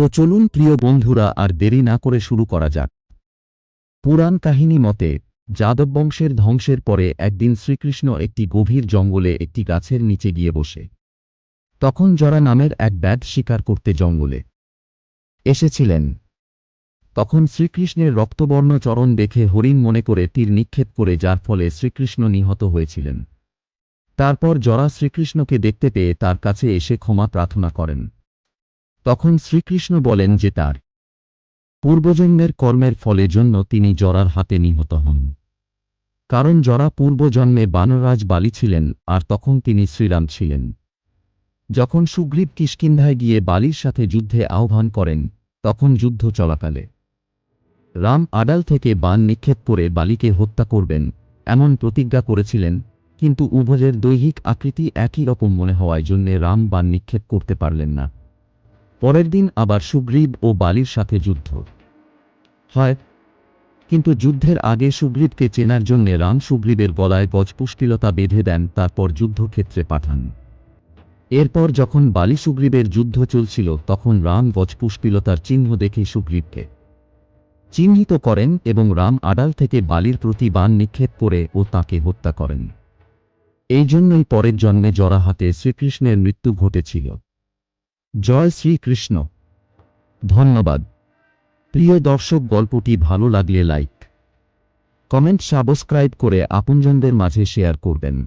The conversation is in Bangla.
তো চলুন প্রিয় বন্ধুরা আর দেরি না করে শুরু করা যাক। পুরাণ কাহিনী মতে, যাদব বংশের ধ্বংসের পরে একদিন শ্রীকৃষ্ণ একটি গভীর জঙ্গলে একটি গাছের নিচে গিয়ে বসে। তখন জরা নামের এক ব্যাট শিকার করতে জঙ্গলে এসেছিলেন। তখন শ্রীকৃষ্ণের রক্তবর্ণ চরণ দেখে হরিণ মনে করে তীর নিক্ষেপ করে যার ফলে শ্রীকৃষ্ণ নিহত হয়েছিলেন। তারপর জরা শ্রীকৃষ্ণকে দেখতে পেয়ে তার কাছে এসে ক্ষমা প্রার্থনা করেন। তখন শ্রীকৃষ্ণ বলেন যে তার পূর্বজন্মের কর্মের ফলে জন্য তিনি জরার হাতে নিহত হন। কারণ জরা পূর্বজন্মে বানরাজ বালি ছিলেন আর তখন তিনি শ্রীরাম ছিলেন। যখন সুগ্রীব কিষ্কিন্ধায় গিয়ে বালির সাথে যুদ্ধে আহ্বান করেন, তখন যুদ্ধ চলাকালে রাম আডাল থেকে বান নিক্ষেপ করে বালিকে হত্যা করবেন, এমন প্রতিজ্ঞা করেছিলেন, কিন্তু উভয়ের দৈহিক আকৃতি একই রকম মনে হওয়ায় জন্যে রাম বান নিক্ষেপ করতে পারলেন না। পরের দিন আবার সুগ্রীব ও বালির সাথে যুদ্ধ। হয়, কিন্তু যুদ্ধের আগে সুগ্রীবকে চেনার জন্য রাম সুগ্রীবের গলায় গজপুষ্টিলতা বেঁধে দেন, তারপর যুদ্ধক্ষেত্রে পাঠান। এরপর যখন বালি সুগ্রীবের যুদ্ধ চলছিল, তখন রাম গজপুষ্পিলতার চিহ্ন দেখে সুগ্রীবকে চিহ্নিত করেন এবং রাম আড়াল থেকে বালির প্রতি বান নিক্ষেপ করে ও তাকে হত্যা করেন। এই জন্যই পরের জন্মে জরাহাতে শ্রীকৃষ্ণের মৃত্যু ঘটেছিল। জয় শ্রীকৃষ্ণ। ধন্যবাদ। প্রিয় দর্শক, গল্পটি ভালো লাগলে লাইক। কমেন্ট সাবস্ক্রাইব করে আপনজনদের মাঝে শেয়ার করবেন।